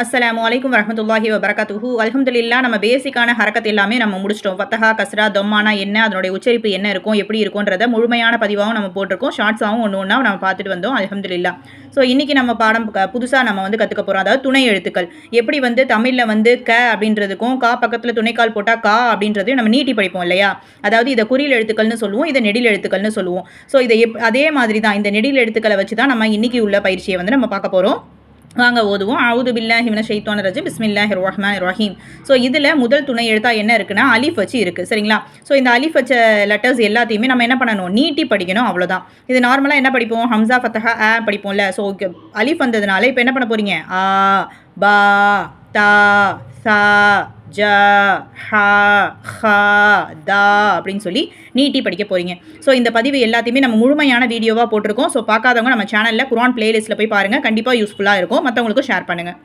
அஸ்லாம் அலைக்கும் வரமத்துல்லாஹி வரகத்துஹூ அலமதுல்லா நம்ம பேசிக்கான ஹரக்கத் எல்லாமே நம்ம முடிச்சிட்டோம். ஃபத்தஹா கஸ்ரா தொம்மானா என்ன அதனுடைய உச்சரிப்பு என்ன இருக்கும் எப்படி இருக்கும்ன்றத முழுமையான பதிவாகவும் நம்ம போட்டிருக்கோம். ஷார்ட்ஸாகவும் ஒன்று ஒன்றா நம்ம பார்த்துட்டு வந்தோம். அலமதுல்லா ஸோ இன்றைக்கி நம்ம பாடம் புதுசாக நம்ம வந்து கற்றுக்க போகிறோம் அதாவது துணை எழுத்துக்கள். எப்படி வந்து தமிழில் வந்து க அப்படின்றதுக்கும் கா பக்கத்தில் துணைக்கால் போட்டால் கா அப்படின்றதையும் நம்ம நீட்டி படிப்போம் இல்லையா? அதாவது இதை குறியில் எழுத்துக்கள்னு சொல்லுவோம் இதை நெடில் எழுத்துக்கள்னு சொல்லுவோம். ஸோ இதை எப் அதே மாதிரி தான் இந்த நெடில் எழுத்துக்களை வச்சு தான் நம்ம இன்றைக்கி உள்ள பயிற்சியை வந்து நம்ம பார்க்க போகிறோம் வாங்க ஓதுவோம். அவுது பில்லாஹி மின ஷைத்வான் ரஜி பிஸ்மில்லாஹி ரஹ்மான் ரஹீம் ஸோ இதில் முதல் துணை எழுத்தா என்ன இருக்குன்னா அலிஃப் வச்சு இருக்குது சரிங்களா? ஸோ இந்த அலிஃப் வச்ச லெட்டர்ஸ் எல்லாத்தையுமே நம்ம என்ன பண்ணணும்? நீட்டி படிக்கணும். அவ்வளோதான் இது நார்மலாக என்ன படிப்போம்? ஹம்சா ஃபத்தஹா ஆ படிப்போம்ல. ஸோ அலிஃப் வந்ததுனால இப்போ என்ன பண்ண போகிறீங்க ஆ பா தா சா. ஜ ஹ ஹ தா அப்படின்னு சொல்லி நீட்டி படிக்க போகிறீங்க ஸோ இந்த பதிவு எல்லாத்தையுமே நம்ம முழுமையான வீடியோவாக போட்டிருக்கோம். ஸோ பார்க்காதவங்க நம்ம சேனலில் குரான் பிளேலிஸ்ட்டில் போய் பாருங்கள் கண்டிப்பாக யூஸ்ஃபுல்லாக இருக்கும். மற்றவங்களுக்கும் ஷேர் பண்ணுங்கள்